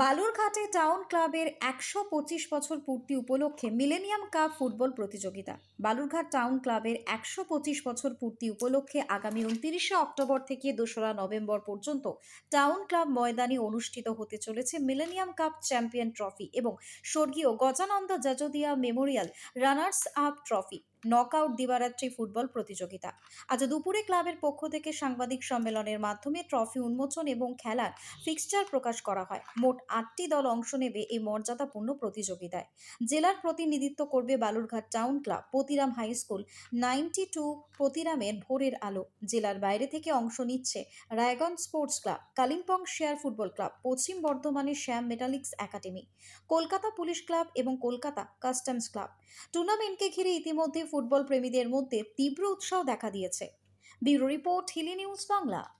বালুরঘাটে town ক্লাবের একশো পঁচিশ বছর পূর্তি উপলক্ষে মিলেনিয়াম কাপ ফুটবল প্রতিযোগিতা। বালুরঘাট টাউন ক্লাবের একশো পঁচিশ বছর পূর্তি উপলক্ষে আগামী উনতিরিশে অক্টোবর থেকে দোসরা নভেম্বর পর্যন্ত টাউন ক্লাব ময়দানে অনুষ্ঠিত হতে চলেছে মিলেনিয়াম কাপ চ্যাম্পিয়ন ট্রফি এবং স্বর্গীয় Gajananda Jajodia memorial runners up trophy. Knockout দিবারাত্রি football প্রতিযোগিতা। আজ দুপুরে ক্লাবের পক্ষ থেকে সাংবাদিক সম্মেলনের মাধ্যমে ট্রফি উন্মোচন এবং খেলার ফিক্সচার প্রকাশ করা হয়। মোট আটটি দল অংশ নেবে এই মর্যাদাপূর্ণ প্রতিযোগিতায়। জেলার প্রতিনিধিত্ব করবে Balurghat town club, Patiram high school, ninety two পতিরামের ভোরের আলো। জেলার বাইরে থেকে অংশ নিচ্ছে Raiganj sports club, Kalimpong share football club, পশ্চিম বর্ধমানের Shyam metallics academy, Kolkata police club এবং কলকাতা কাস্টমস ক্লাব। টুর্নামেন্টকে ঘিরে ইতিমধ্যে ফুটবল প্রেমীদের মধ্যে তীব্র উৎসাহ দেখা দিয়েছে। Bureau report Hili news Bangla.